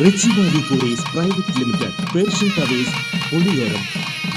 Richie Valley Kuries private limited Persian towers Oliyoram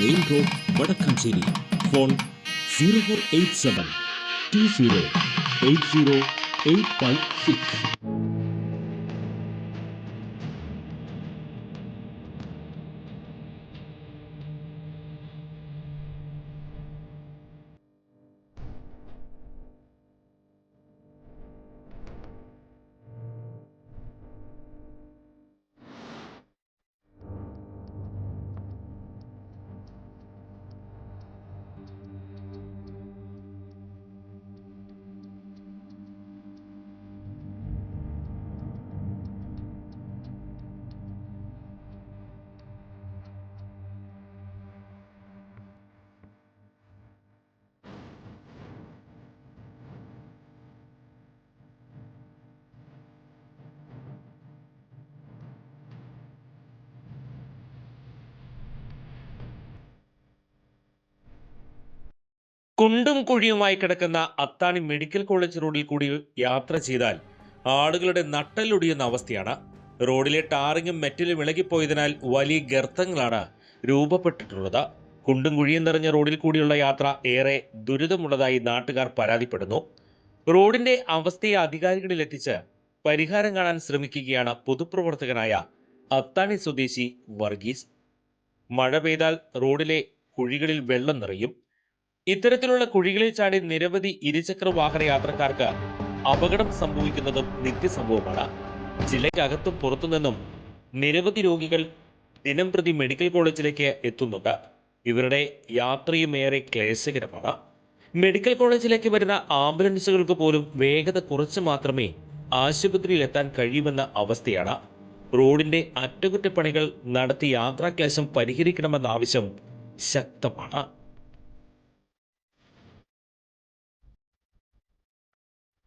main road Vadakkanchery. Phone zero four eight seven two zero eight zero eight five six. കുണ്ടും കുഴിയുമായി കിടക്കുന്ന അത്താണി medical college റോഡിൽ കൂടി യാത്ര ചെയ്താൽ ആളുകളുടെ നട്ടലൊടിയുന്ന അവസ്ഥയാണ്. റോഡിലെ ടാറിങ്ങും മെറ്റലും ഇളകിപ്പോയതിനാൽ വലിയ ഗർത്തങ്ങളാണ് രൂപപ്പെട്ടിട്ടുള്ളത്. കുണ്ടും കുഴിയും നിറഞ്ഞ റോഡിൽ കൂടിയുള്ള യാത്ര ഏറെ ദുരിതമുള്ളതായി നാട്ടുകാർ പരാതിപ്പെടുന്നു. റോഡിന്റെ അവസ്ഥയെ അധികാരികളിൽ എത്തിച്ച് പരിഹാരം കാണാൻ ശ്രമിക്കുകയാണ് പൊതുപ്രവർത്തകനായ അത്താണി സ്വദേശി വർഗീസ്. മഴ പെയ്താൽ റോഡിലെ കുഴികളിൽ വെള്ളം നിറയും. ഇത്തരത്തിലുള്ള കുഴികളിൽ ചാടി നിരവധി ഇരുചക്ര വാഹന യാത്രക്കാർക്ക് അപകടം സംഭവിക്കുന്നതും നിത്യസംഭവമാണ്. ജില്ലയ്ക്കകത്തും പുറത്തുനിന്നും നിരവധി രോഗികൾ ദിനം പ്രതി മെഡിക്കൽ കോളേജിലേക്ക് എത്തുന്നുണ്ട്. ഇവരുടെ യാത്രയും ഏറെ ക്ലേശകരമാണ്. മെഡിക്കൽ കോളേജിലേക്ക് വരുന്ന ആംബുലൻസുകൾക്ക് പോലും വേഗത കുറച്ച് മാത്രമേ ആശുപത്രിയിൽ എത്താൻ കഴിയുമെന്ന അവസ്ഥയാണ്. റോഡിന്റെ അറ്റകുറ്റപ്പണികൾ നടത്തി യാത്രാക്ലേശം പരിഹരിക്കണമെന്ന ആവശ്യം ശക്തമാണ്.